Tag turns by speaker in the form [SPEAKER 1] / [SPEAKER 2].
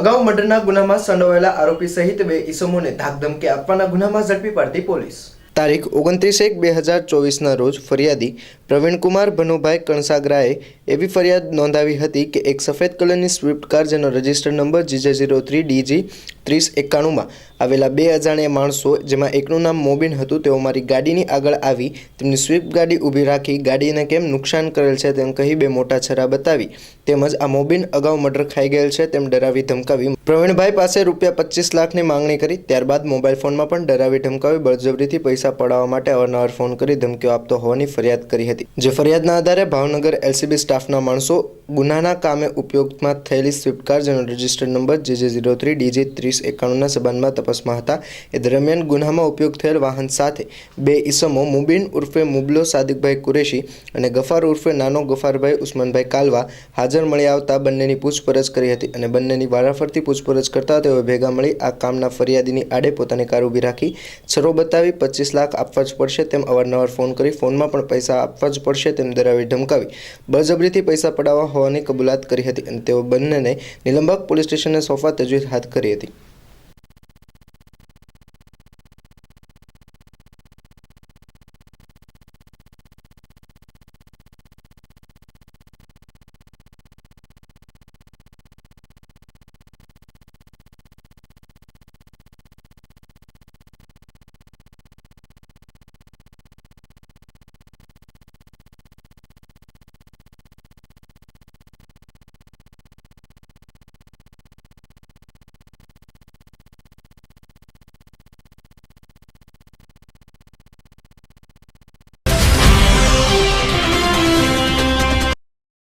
[SPEAKER 1] અગાઉ મર્ડરના ગુનામાં સંડોવાયેલા આરોપી સહિત બે ઈસમોને ધાકધમકી આપવાના ગુનામાં ઝડપી પાડતી પોલીસ. તારીખ ઓગણત્રીસ એક બે હજાર ચોવીસના રોજ ફરિયાદી પ્રવીણકુમાર, ભનુભાઈ કણસાગરાએ એવી ફરિયાદ નોંધાવી હતી કે એક સફેદ કલરની સ્વિફ્ટ કાર જેનો register number GJ zero three DG ત્રીસ એકાણુંમાં આવેલા બે અજાણ્યા માણસો, જેમાં એકનું નામ મોબિન હતું, તેઓ મારી ગાડીની આગળ આવી, તેમની સ્વિફ્ટ ગાડી ઊભી રાખી, ગાડીને કેમ નુકસાન કરેલ છે તેમ કહી બે મોટા છરા બતાવી, તેમજ આ મોબિન અગાઉ મર્ડર ખાઈ ગયેલ છે તેમ ડરાવી ધમકાવી. પ્રવીણભાઈ પાસે રૂપિયા પચીસ લાખની માંગણી કરી, ત્યારબાદ મોબાઈલ ફોનમાં પણ ડરાવી ધમકાવી, બળજબરીથી પૈસા પડાવવા માટે અવારનવાર ફોન કરી ધમકીઓ આપતો હોવાની ફરિયાદ કરી હતી. જે ફરિયાદના આધારે ભાવનગર એલસીબી સ્ટાફના માણસો ગુનાના કામે ઉપયોગમાં થયેલી સ્વિફ્ટ કાર જેનો registered number G J zero three DG ત્રીસ એકાણુંના સંબંધમાં તપાસમાં હતા. એ દરમિયાન ગુનામાં ઉપયોગ થયેલ વાહન સાથે બે ઈસમો મુબીન ઉર્ફે મુબલો સાદિકભાઈ કુરેશી અને ગફાર ઉર્ફે નાનો ગફારભાઈ ઉસ્માનભાઈ કાલવા હાજર મળી આવતા બંનેની પૂછપરછ કરી હતી અને બંનેની વારાફરતી પૂછપરછ કરતા તેઓ ભેગા મળી આ કામના ફરિયાદીની આડે પોતાની કાર ઊભી રાખી, છરો બતાવી પચીસ લાખ આપવા જ પડશે તેમ અવારનવાર ફોન કરી ફોનમાં પણ પૈસા આપવા જ પડશે તેમ ડરાવી ધમકાવી. બળજબરીથી પૈસા પડાવવા હોવાની કબૂલાત કરી હતી અને તેઓ બંનેને નિલંબક પોલીસ સ્ટેશને સોંપવા તજવીજ હાથ કરી હતી.